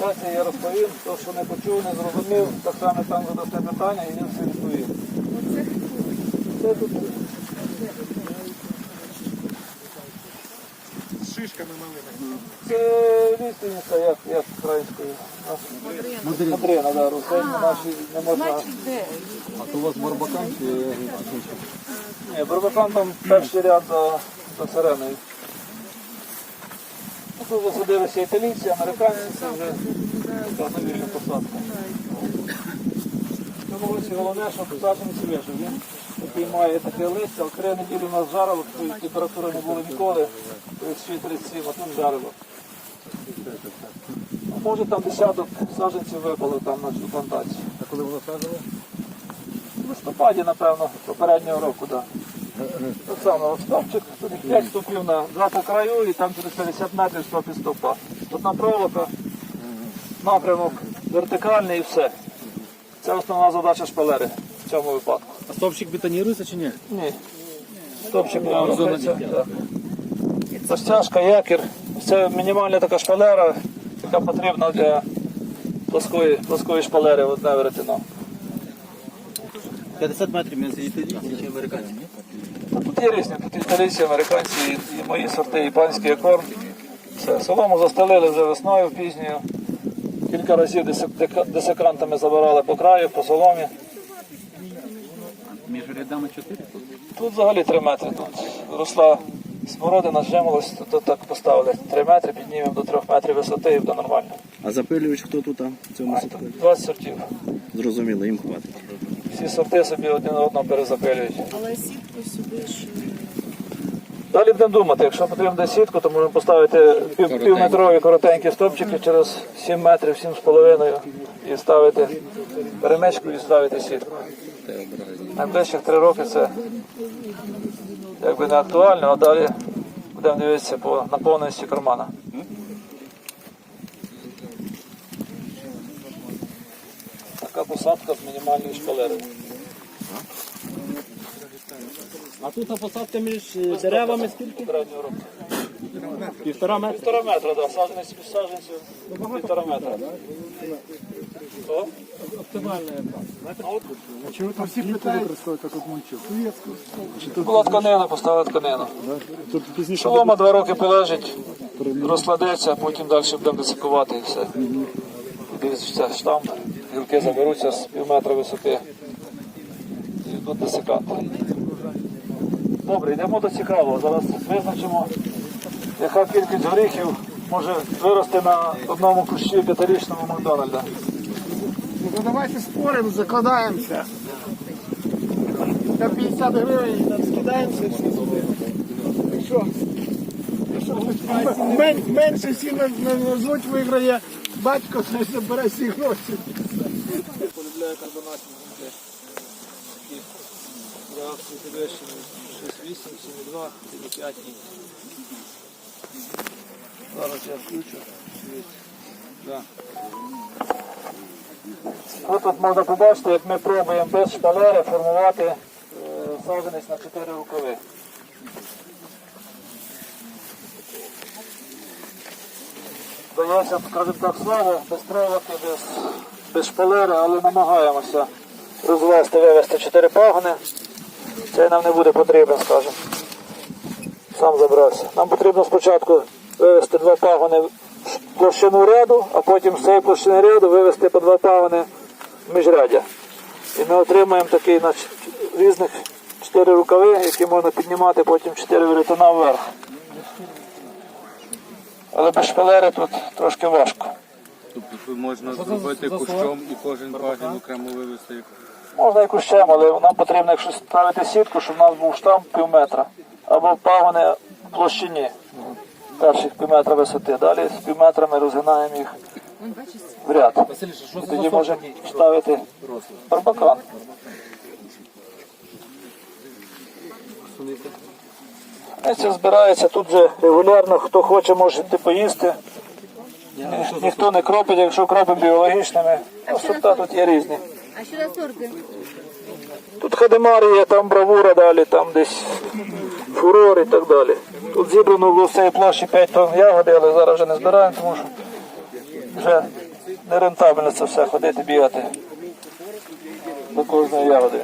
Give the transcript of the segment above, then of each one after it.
презентації я розповім, то, що не почув, не зрозумів, так само там задасте питання і я все відповім. Це тут З шишками малими. це ліственниця, як, як українською. Модрина. Модрина, да, рослини наші не можна. А то у вас барбакан чи Ні, барбакан там перший ряд за, за сиреною. Тут вже садилися італійці, американці, це вже така новіша посадка. В цьому головне, що посадженці вижив. Він такий має таке листя, але три неділі у нас жарило, температури не було ніколи, 36-37, а тут жарило. Може там десяток саджанців випало там на цю плантацію. А коли воно саджали? В листопаді, напевно, попереднього року, так. Так стовпчик, тут 5 стовпів на два по краю і там через 50 метрів стовп і стовпа. Одна проволока, напрямок вертикальний і все. Це основна задача шпалери в цьому випадку. А стовпчик бетонірується чи ні? Ні. Стовпчик робиться. так. Розтяжка, якір. Це мінімальна така шпалера, яка потрібна для плоскої, плоскої шпалери одне веретено. 50 метрів між італійці чи американці? Тут є різні, тут італійці, американці, і, і мої сорти, і панський акорд. Все. Солому застелили вже весною пізньою. Кілька разів десек- десекантами забирали по краю, по соломі. Між рядами 4 Тут взагалі 3 метри. Тут росла смородина, зжималась, тут, тут так поставили 3 метри, піднімемо до 3 метрів висоти і буде нормально. А запилювач хто тут в цьому садку? 20 сортів. Зрозуміло, їм хватить. Всі сорти собі один одного перезапилюють. Але сюди ж. Далі будемо думати, якщо потрібно сітку, то можемо поставити пів, півметрові коротенькі стовпчики через 7 метрів, 7,5 і ставити перемичку і ставити сітку. Найближчих 3 роки це якби не актуально, а далі будемо дивитися по наповненості кармана. Така посадка з мінімальною шпалерою. А тут посадка між е, деревами скільки? Півтора метра. Півтора метра, так, саджанець під саджанцю півтора метра. Оптимальна А чого там всі плити використовують так от мульчу? Тут була тканина, поставили тканину. Тут пізніше Солома два роки полежить, розкладеться, а потім далі будемо десикувати і все. Дивіться, штамп, гілки заберуться з пів метра висоти. І йдуть десиканти. Добре, йдемо до цікавого. Зараз визначимо, яка кількість горіхів може вирости на одному кущі п'ятирічному Макдональда. Ну давайте споримо, закладаємося. На 50 гривень там скидаємося всі сюди. Що? Що, мен- Менше всі на- на- назвуть виграє батько, хай забере всі гроші. полюбляю карбонатні гунки. Такі реакції підвищені 6,8, 7,2, 7,5. Зараз я включу. Да. Ось тут можна побачити, як ми пробуємо без шпалери формувати е, саджанець на 4 рукави. Дається, скажімо так, слово, без проволоки, без, без шпалери, але намагаємося розвести, вивести 4 пагони. Це нам не буде потрібен, скажімо. Сам забрався. Нам потрібно спочатку вивести два пагони в площину ряду, а потім з цієї площини ряду вивести по два пагони в міжряддя. І ми отримаємо такий на різних чотири рукави, які можна піднімати потім чотири веретена вверх. Але без шпалери тут трошки важко. Тобто можна зробити кущом і кожен пагін окремо вивести. Можна і кущем, але нам потрібно, якщо ставити сітку, щоб у нас був штамп пів метра. Або пагони в площині перших пів метра висоти. Далі з пів метра ми розгинаємо їх в ряд. І тоді можемо ставити барбакан. Це збирається тут же регулярно, хто хоче, може йти поїсти. Ні- Ніхто не кропить, якщо кропить біологічними. Ну, сорта тут є різні. А що за сорти? Тут хадемарія, там бравура далі, там десь фурор і так далі. Тут зібрано в цієї площі 5 тонн ягоди, але зараз вже не збираємо, тому що вже нерентабельно це все ходити, бігати до кожної ягоди.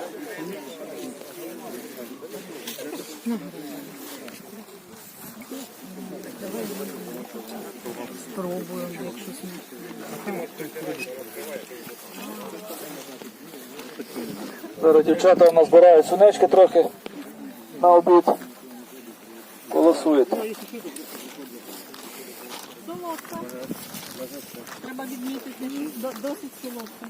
Спробуємо, якщо Зараз дівчата у нас збирають сунечки трохи на обід. Голосують. Солодка. Треба відмітити, досить солодка.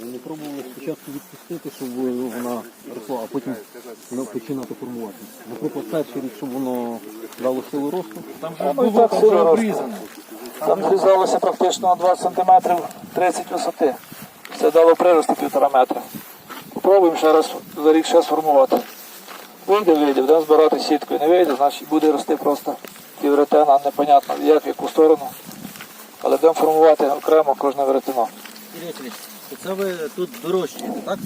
Вони пробували спочатку відпустити, щоб вона росла, а потім починати формуватися. Наприклад, перший рік, щоб воно дало силу росту. Там так сильно росте. Там зрізалося практично на 20 см 30 висоти. Це дало прирости півтора метра. Попробуємо ще раз за рік ще сформувати. Вийде, вийде, будемо збирати сіткою. Не вийде, значить буде рости просто півретена, непонятно як, в яку сторону. Але будемо формувати окремо кожне веретено. Це ви тут дорожчуєте, так?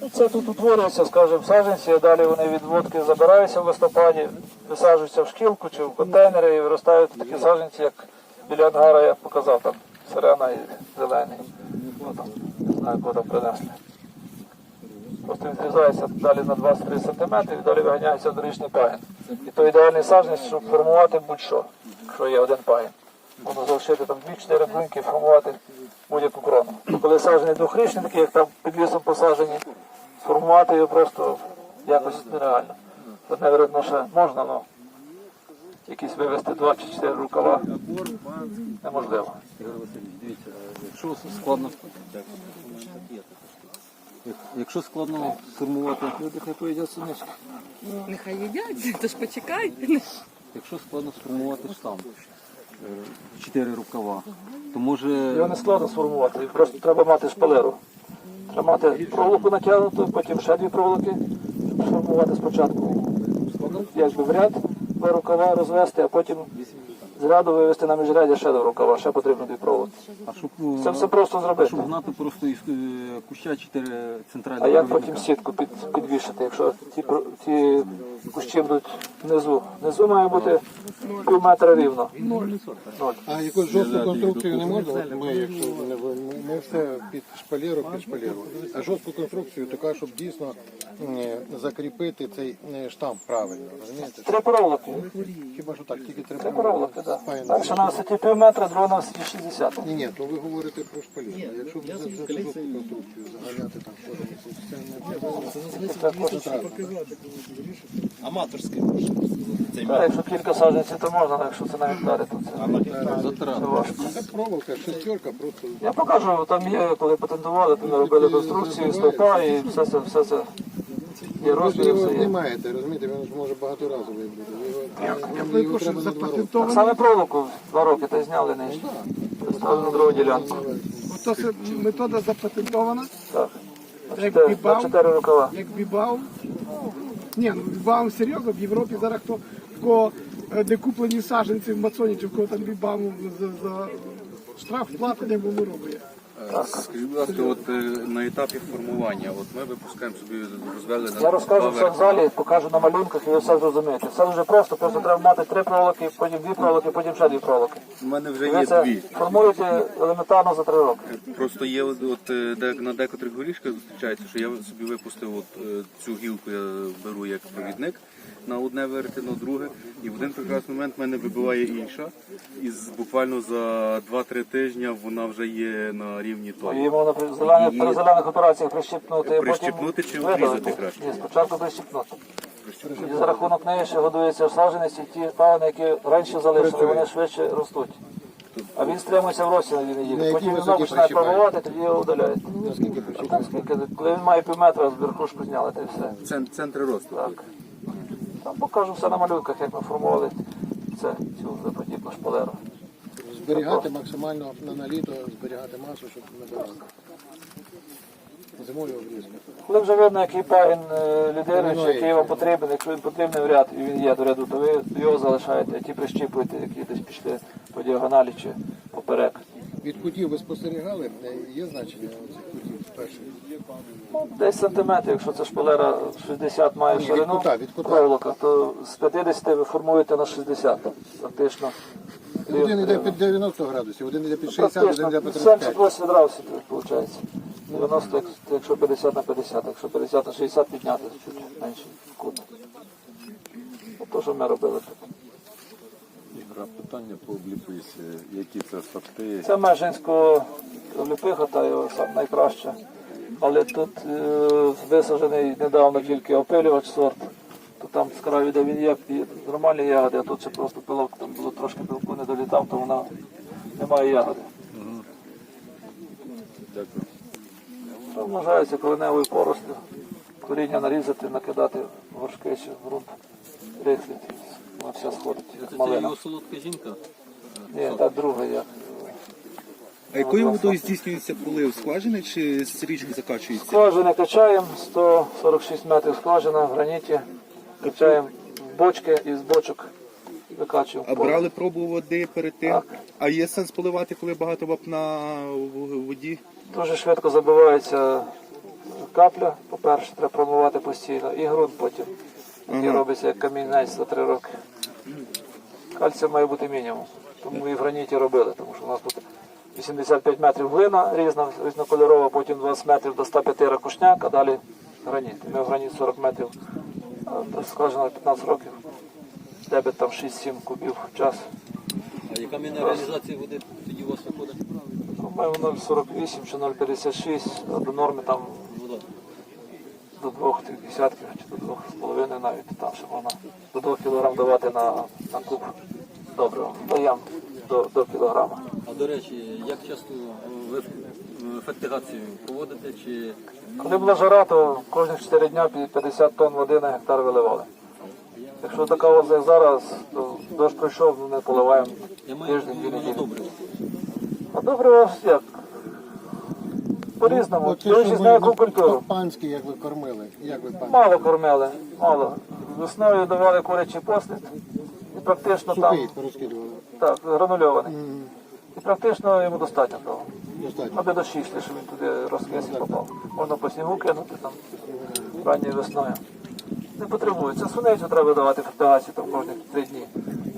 Ну, Це тут утворюється, скажімо, саджанці, а далі вони від водки забираються в листопаді, висаджуються в шкілку чи в контейнери і виростають такі саджанці, як біля ангара, я показав, там сирена і зелений. Ну, там, не знаю, кого там принесли. Просто відрізається далі на 23 см і далі виганяється дорічний пагін. І то ідеальний саджанець, щоб формувати будь-що, якщо є один пагін. Можна залишити там 2-4 бруньки і формувати будь-яку крону. Ну, Коли саджаний двохрічний, такий, як там під лісом посаджені, сформувати його просто якось нереально. Одне видно, ще можна, але якісь вивести 2 чи 4 рукава неможливо. Дивіться, якщо складно. Якщо складно сформувати, Люди хай поїдять сунички. Нехай їдять, то ж почекай. якщо складно сформувати штам, е, чотири рукава, то може Його не складно сформувати, просто треба мати шпалеру. Треба мати проволоку натягнуту, потім ще дві проволоки, щоб сформувати спочатку. Якби в ряд два рукава розвести, а потім зряду ряду вивести на міжряді ще до рукава, ще потрібно дві а щоб, Це все просто зробити. щоб гнати просто із е, куща чотири центральні. А як провідника. потім сітку під, підвішати, якщо ці, про- ці кущі будуть внизу? Внизу має бути пів метра рівно. Ноль. А якусь жорстку конструкцію не можна? От ми, якщо не ви- ми, ми все під шпалеру, під шпалеру. А жорстку конструкцію така, щоб дійсно е, закріпити цей е, штамп правильно. Розумієте? Три проволоки. Хіба що так, тільки Три треба. проволоки, так. Файно. Перша на висоті пів метра, друга на висоті 60. Ні, ні, то ви говорите про шпалер. Якщо ви за жорстку конструкцію заганяти там кожен, це. Цей Так, якщо кілька саджанців, то можна, але якщо це на гектарі, то це, це важко. Це проволока, шестерка, просто Я покажу, там є, коли патентували, то ми робили конструкцію, стовпа і все це, все це. Є ви розміри, його все є. знімаєте, розумієте, він ж може багаторазовий бути. Його, його треба на два роки. Так саме проволоку два роки та й зняли нижче. Ставили на другу ділянку. Ото це метода запатентована, Так. Як бібав? Як бібав. Ні, ну бібау серйозно, в Європі зараз хто в кого е, де куплені саджанці в Мацоні, чи в кого там бібау за, за штраф платить, як воно робить. Скажіть, будь ласка, от е, на етапі формування, от ми випускаємо собі розвели на Я розкажу все в залі, покажу на малюнках і ви все зрозумієте. Все дуже просто, просто треба мати три проволоки, потім дві проволоки, потім ще дві проволоки. У мене вже ви є це дві. формуєте елементарно за три роки. Просто є от, от е, де, на декотрих горішках зустрічається, що я собі випустив от е, цю гілку, я беру як провідник на одне веретено, друге, і в один прекрасний момент в мене вибиває інша. І з- буквально за 2-3 тижні вона вже є на рівні того. Її можна при зелених, при зелених операціях прищипнути, а Прищипнути потім чи видалити. обрізати краще? Ні, спочатку прищипнути. І за рахунок неї ще годується саджанець, ті пагони, які раніше залишили, вони швидше ростуть. А він стримується в росі на дві неділі. Потім він знову починає пробувати, тоді його удаляють. Там скільки, коли він має пів метра, з верхушку зняли, та й все. Цен- Центри росту. Так. Там покажу все на малюнках, як ми формували це, цю заподібну шпалеру. Зберігати максимально на, на літо, зберігати масу, щоб не було. Зимою обрізку. Коли вже видно, який пагін е, лідируючий, який вам потрібен, якщо він потрібний в ряд і він є до ряду, то ви його залишаєте, а ті прищіпуєте, які десь пішли по діагоналі чи поперек. Від кутів ви спостерігали, Е, є значення цих кутів? Ну, Десь сантиметрів, якщо це шпалера 60 має Ні, від ширину кута, від кута. проволока, то з 50 ви формуєте на 60 фактично. Один йде під 90 градусів, один йде під 60, один йде під 35. 78 градусів виходить. 90, якщо 50 на 50, якщо 50 на 60 підняти чуть менший кут. От то, що ми робили тут. Ігра питання по обліписі, які це сорти. Це межинського ліпиха, та його сам найкраще. Але тут е, висаджений недавно тільки опилювач сорт. Там з краю, де він є, нормальні ягоди, а тут ще просто пилок, там було трошки пилку не долітав, то вона немає ягоди. Дякую. То вважається кореневою поростю. Коріння нарізати, накидати в горшки чи в ґрунт, рихлити. Вона вся сходить, як Це малина. його солодка жінка. Ні, та друга як. А якою водою здійснюється полив? Скважини чи з річки закачується? Скважини качаємо, 146 метрів скважина в граніті. Качаємо бочки і з бочок викачуємо. А брали пробу води перед тим? Так. А є сенс поливати, коли багато вапна в воді? Дуже швидко забивається капля. По-перше, треба промивати постійно. І ґрунт потім. Який робиться як камінець за три роки. Кальцію має бути мінімум. Тому і в граніті робили, тому що у нас тут 85 метрів глина різна, різнокольорова, потім 20 метрів до 105 ракушняк, а далі граніт. Ми в граніт 40 метрів, скажімо, 15 років. Дебет там 6-7 кубів в час. А яка мінералізація води тоді у вас виходить? По-моєму, 0,48 чи 0,56, а до норми там до двох тих десятків чи до двох з половиною навіть там ще можна до двох кілограм давати на, на куб доброго. Даємо до, до кілограма. А до речі, як часто ви фертигацію проводите чи Коли була жара, то кожні 4 дня 50 тонн води на гектар виливали. Якщо така от як зараз, то дощ пройшов, ну, не поливаємо тиждень, дві на неділі. А добре, як? По-різному. Оце, Дивлячись що яку культуру. панські, як ви кормили, як ви панські? Мало кормили, мало. Весною давали курячий послід. І практично там Сухий розкидували. так, гранульований. І практично йому достатньо того. Аби до шість, щоб він туди розкис і попав. Можна по снігу кинути там ранньою весною. Не потребується. Суницю треба давати фертигацію там кожні три дні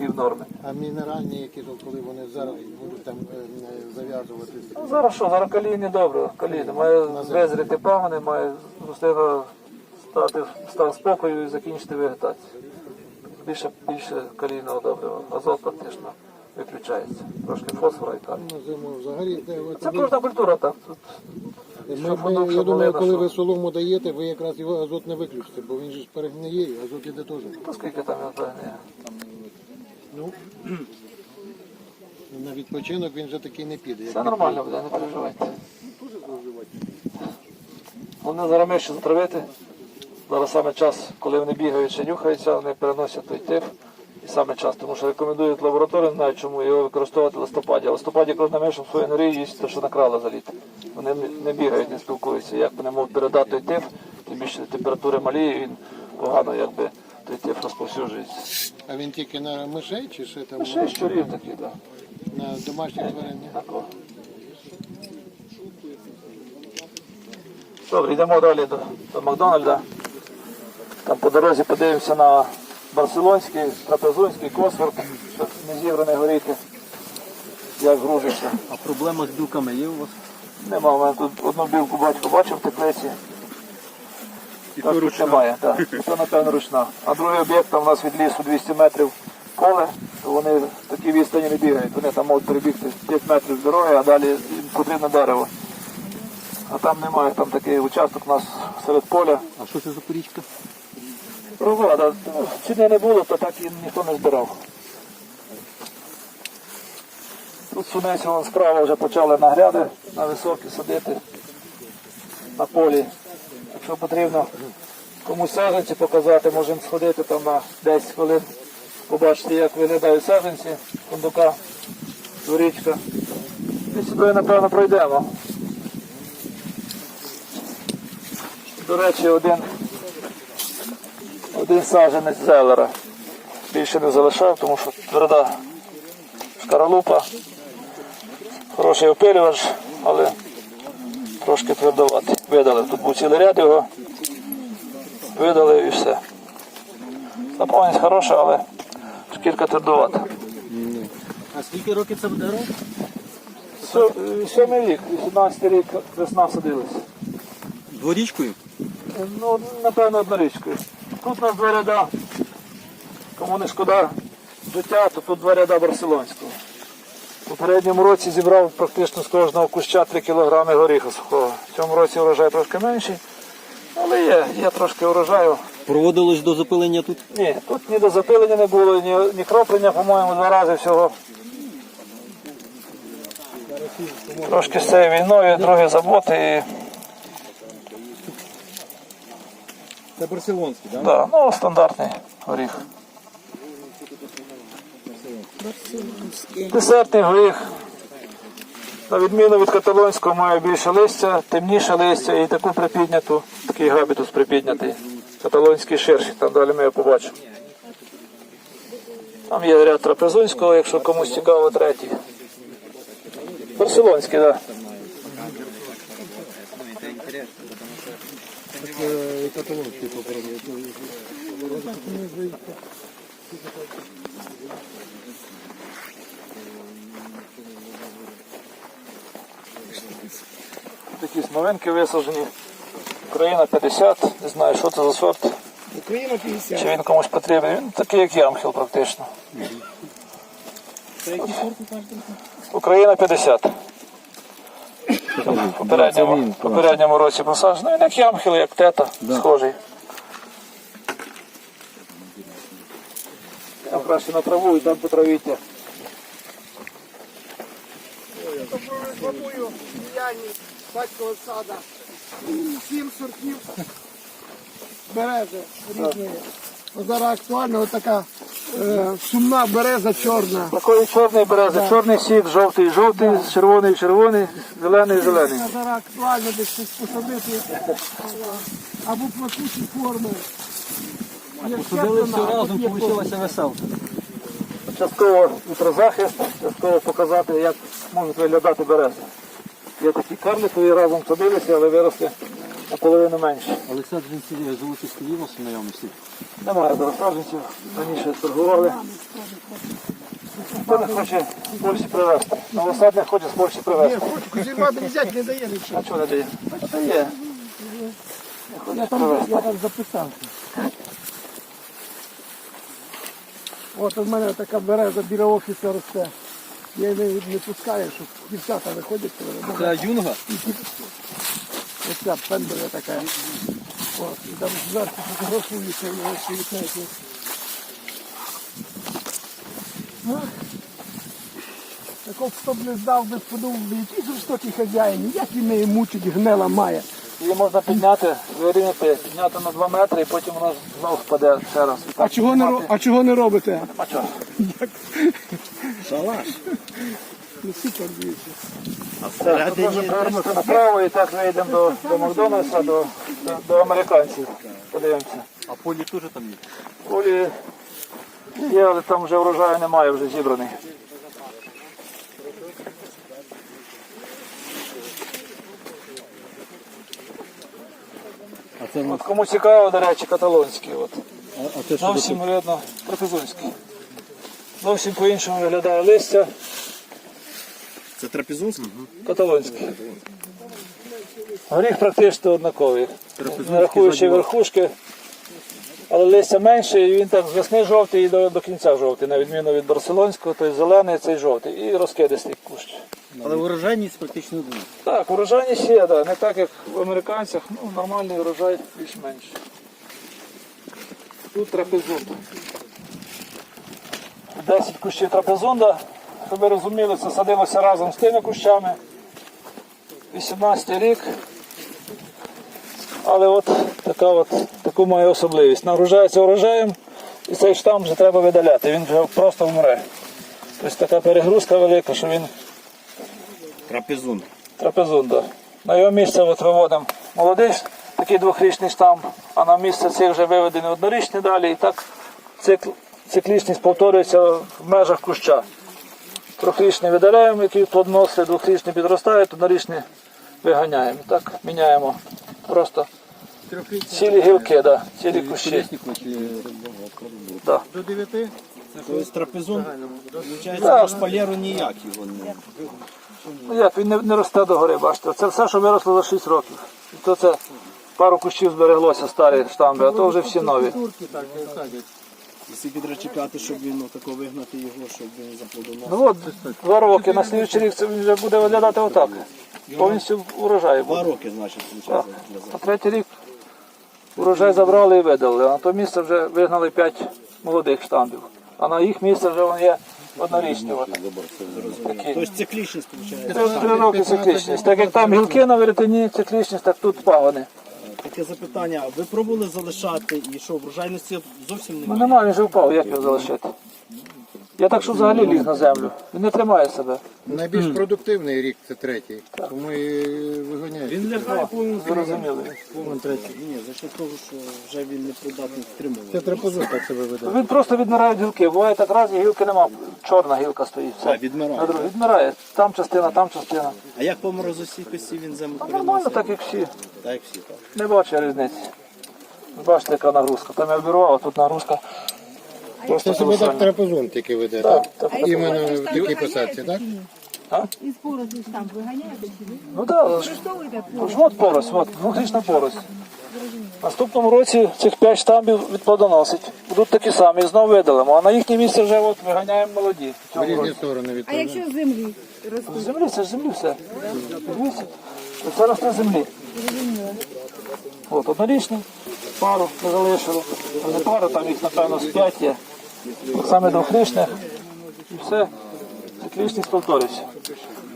і в норми. А мінеральні, які то, коли вони зараз будуть там е, зав'язуватися. Ну, зараз що, зараз калійні добре, калійні. Має визріти пагони, має рослина стати в стан спокою і закінчити вегетацію. Більше, більше калійного добрива. Азот практично виключається. Трошки фосфора і калію. На зиму взагалі. де Це кожна культура так. Тут Ми, ми, я думаю, коли ви солому даєте, ви якраз його азот не виключите, бо він же ж перегниє, і азот іде теж. ну, там я знаю, ні. Ну, на відпочинок він вже такий не піде. як Все нормально буде, не переживайте. Вони зараз ще затравити. Зараз саме час, коли вони бігають, ще нюхаються, вони переносять той тиф. І саме час, тому що рекомендують лабораторію, не знаю чому, його використовувати в листопаді. А в листопаді кожна в своїй норі їсть те, що накрала за літо. Вони не- бігають, не спілкуються. Як вони можуть передати той тиф, тим більше температури малі, і він погано якби той тиф розповсюджується. А він тільки на мишей чи ще там Ще й щурів такі, так. на домашніх тварин? Добре, йдемо далі до, до Макдональда. Там по дорозі подивимося на барселонський, трапезунський косфорд, що не зібраний горіти, як грузиться. А проблема з білками є у вас? Нема, у мене тут одну білку батько бачив в теплиці. І то ручна. Немає, так. І то, напевно, ручна. А другий об'єкт там у нас від лісу 200 метрів поле, то вони в такій відстані не бігають. Вони там можуть перебігти 5 метрів з дороги, а далі їм потрібно дерево. А там немає, там такий участок у нас серед поля. А що це за порічка? Ну, Чи не, було, то так і ніхто не збирав. Тут сунець справа вже почали на гряди, на високі садити на полі. Якщо потрібно комусь саджанці показати, можемо сходити там на 10 хвилин, побачити, як виглядають саджанці, фундука, дворічка. І сюди, напевно, пройдемо. До речі, один один саджанець зелера. Більше не залишав, тому що тверда шкаралупа, хороший опилювач, але Трошки твердоватий. Видали. Тут був цілий ряд його. Видали і все. Заповненість хороша, але шкірка твердовата. А скільки років це буде рок? Е, Сьомий рік, 18 рік весна садилась. Дворічкою? Ну, напевно, однорічкою. Тут у нас два ряда. Кому не шкода життя, то тут два ряда барселонського. У попередньому році зібрав практично з кожного куща 3 кг горіха сухого. В цьому році врожай трошки менший. Але є, є трошки урожаю. Проводилось до запилення тут? Ні, тут ні до запилення не було, ні, ні кроплення, по-моєму, два рази всього. Трошки з цією війною, другі заботи. І, Це барселонський, так? да, ну, стандартний горіх. Десертний горіх. На відміну від каталонського має більше листя, темніше листя і таку припідняту, такий габітус припіднятий. Каталонський ширший, там далі ми його побачимо. Там є ряд трапезунського, якщо комусь цікаво, третій. Барселонський, так. Да. Такі смовинки висаджені. Україна 50, не знаю, що це за сорт. Україна 50. Чи він комусь потрібен? Він такий, як ямхіл практично. Україна 50. В попередньому, попередньому році посаджено. Він як ямхіл, як тета, схожий. Там краще на траву і там по травіття. Готую діяльність батькова сада. Сім сортів берези різної. От Зараз актуальна така е, сумна береза чорна. Такої чорної берези, чорний сік, жовтий, жовтий, червоний, червоний, зелений, зелений. Це зараз актуально десь щось посадити або плакучі форми. Посадили все разом, вийшла веселка. частково вітрозахист, частково показати, як можуть виглядати берези. Є такі карликові разом садилися, але виросли наполовину менше. Але це джинсів золоті з Києва знайомості. Немає зараз раніше торгували. Хто не хоче з Польщі привезти? Новосадник хоче з Польщі Ні, привезти. хочу зірвати не взяти, не дає нічого. А чого не дає? Це є. Я там, я там записав. От у мене така береза біля офісу росте. Я її не, не пускаю, щоб дівчата виходять. Це юнга? Оця пендуля така. От, і там зверху фотографуються, і ось світають. Так от хто б не здав, би подумав, би, який жорстокий хазяїн, як він неї мучить, гнела має. Її можна підняти, вирівняти, підняти на 2 метри і потім вона знову впаде ще раз. А чого не, ро- а чого не робите? А чого? Ну, супер, дивіться. Тут можна направо і так вийдемо до, до Макдональдса, до, до, до американців. Подивимося. А полі теж там є. Полі є, але там вже врожаю немає, вже зібраний. А це, От кому цікаво, до речі, каталонський. От. а, а це що Зовсім видно трапезунський. Зовсім по-іншому виглядає листя Це трапезунський? каталонський. Горіх практично однаковий. Не рахуючи верхушки. Але листя менше, і він так з весни жовтий і до, до кінця жовтий, на відміну від барселонського, той зелений, цей жовтий. І розкидистий кущ. Але урожайність практично одна. Так, урожайність є, да. не так як в американцях, ну, нормальний урожай більш-менш. Тут трапезунда. 10 кущів трапезунда, щоб ви розуміли, це садилося разом з тими кущами. 18 рік. Але от така от таку має особливість. Нагружається урожаєм і цей штам вже треба видаляти, він вже просто вмре. Тобто така перегрузка велика, що він Трапезун. трапезунда. На його місце от виводимо молодий такий двохрічний штам, а на місце цих вже виведені однорічні далі. І так цикл, циклічність повторюється в межах куща. Трьохрічний видаляємо, який плодоносить, двохрічний підростає, однорічний виганяємо. Так міняємо просто цілі гілки, да, цілі кущі. Да. До 9? Тобто трапезун, виходить, Так. на шпалеру ніякий він не. Ну як, він не, не росте догори, бачите. Це все, що виросло за 6 років. І то це пару кущів збереглося, старі штамби, а то вже всі нові. Скільки треба чекати, щоб він отако вигнати його, щоб він заплодоносив. Ну от, два роки, на слідчий рік це він вже буде виглядати отак. Повністю урожай Два буде. роки, значить, виходить, для На третій рік урожай забрали і видали, а на то місце вже вигнали 5 молодих штамбів. А на їх місце вже вони є однорічні. От. Такі. Тобто циклічність, виходить. Це три роки циклічність. Так як там гілки на веретені циклічність, так тут пагони. Таке запитання, ви пробували залишати і що, врожайності зовсім немає? Ну немає? він же впав, як його залишити. Я так, що взагалі ліг на землю. Він не тримає себе. Найбільш продуктивний рік це третій. Тому і виганяють. Він лягає повністю. Зрозуміли. Ні, за що того, що вже він не придатний втримувати. Це трапезун так себе веде. Він просто відмирають гілки. Буває так раз, і гілки нема. Чорна гілка стоїть. Все. А, відмирає. На. Відмирає. Там частина, там частина. А як по морозостійкості він землю А нормально, так як всі. Так, як всі, так. Не бачу різниці. Бачите, яка нагрузка. Там я беру, а тут нагрузка. Просто Це себе так колосальна. тільки веде, так? Іменно в такій посадці, так? Із порослі там виганяєте чи ні? Ну так, Використовуєте от порось, от, двохрічна порось. Наступному році цих 5 штамбів відплодоносить. Будуть такі самі, знову видалимо. А на їхнє місце вже от виганяємо молоді. в різні сторони від А якщо з землі ростуть? З землі, це ж землі все. Дивіться. Це росте землі. От, однорічний, пару не залишили. Не пару, там їх, напевно, з 5 є. Саме двохрічних. І все. Циклічність повторюється.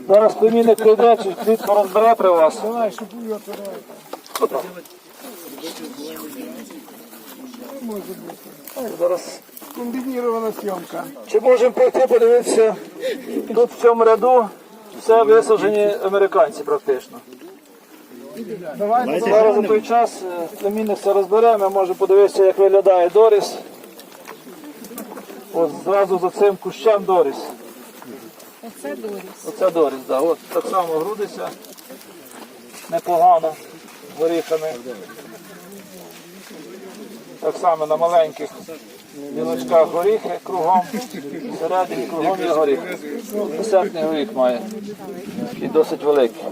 Зараз племінник прийде, чи клітку розбере при вас. Зараз Комбінірована зйомка. чи можемо пройти подивитися? Тут в цьому ряду все висаджені американці практично. Давай. Зараз за той час е, племінник все розбере, ми можемо подивитися, як виглядає Доріс. От зразу за цим кущем Доріс. Оце Доріс. Оце Доріс, да. От так само грудиться. Непогано горіхами. Так само на маленьких білочках горіхи кругом. Всередині кругом є горіх. Десертний горіх має. І досить великий.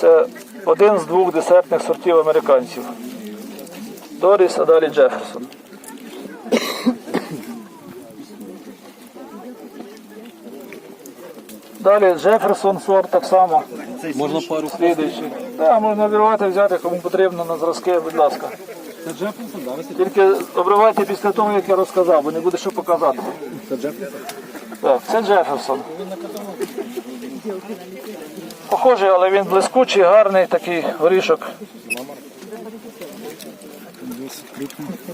Це один з двох десертних сортів американців. Доріс, а далі Джеферсон. Далі Джеферсон сорт так само. Можна пару Слідуючий. Так, можна обірвати, взяти, кому потрібно на зразки, будь ласка. Це Джеферсон, да? Тільки обривайте після того, як я розказав, бо не буде що показати. Це Джеферсон? Так, це Джеферсон. Похожий, але він блискучий, гарний такий горішок.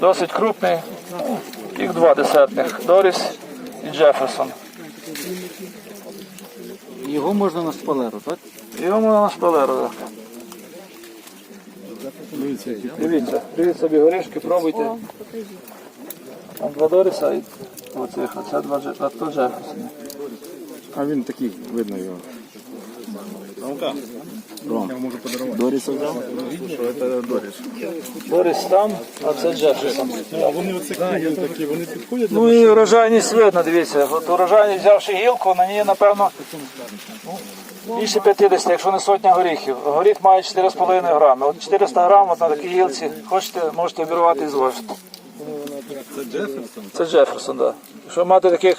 Досить крупний. Їх два десертних. Доріс і Джеферсон. Його можна на шпалеру, так? Йому на шпалеру. так. Дивіться, дивіться собі горішки, пробуйте. Там два Доріса і оцих, а це два Дже- а то Джеферсона. А він такий, видно його. Доріса взяв? Доріс там, а це Джеферсон. А вони оце такі, вони підходять. Ну і урожайність видно, дивіться. От урожайність взявши гілку, на ній, напевно, ну, більше 50, якщо не сотня горіхів. Горіх має 4,5 грами. От 400 грам от на такій гілці. Хочете, можете обірвати і зважити. Це Джеферсон? Це Джеферсон, так. Да. Якщо мати таких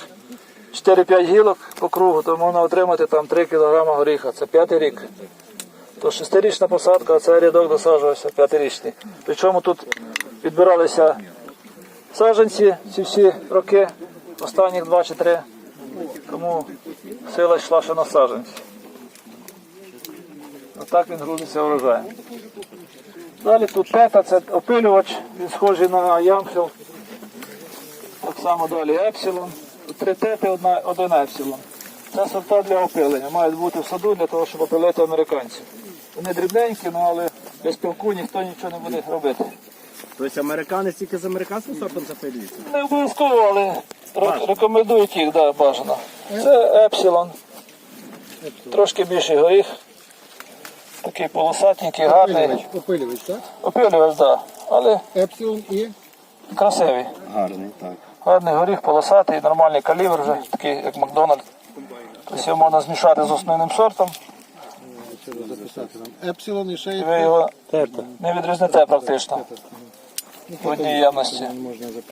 4-5 гілок по кругу, то можна отримати там 3 кг горіха. Це п'ятий рік. То шестирічна посадка, а цей рядок досаджувався п'ятирічний. Причому тут підбиралися саджанці ці всі роки, останніх два чи три, тому сила йшла ще на саджанці. Отак він грузиться урожаєм. Далі тут тета, це опилювач, він схожий на ямфіл. Так само далі епсилон. Три тети, одна, один епсилон. Це сорта для опилення. Мають бути в саду для того, щоб опилити американців. Вони дрібненькі, ну, але без пілку ніхто нічого не буде робити. Тобто американець тільки з американським сортом запилюється? Не обов'язково, але ре- рекомендують їх, да, бажано. Це епсилон. Трошки більший горіх. Такий полосатенький, гарний. Опилювач, так? Опилювач, так. Да. Але Епсилон і красивий. Гарний, так. Гарний горіх, полосатий, нормальний калібр вже, такий як Макдональд. Тобто його можна змішати з основним сортом, записати нам. Епсилон і ще є ви його не відрізнете практично в одній ємності. можна записати.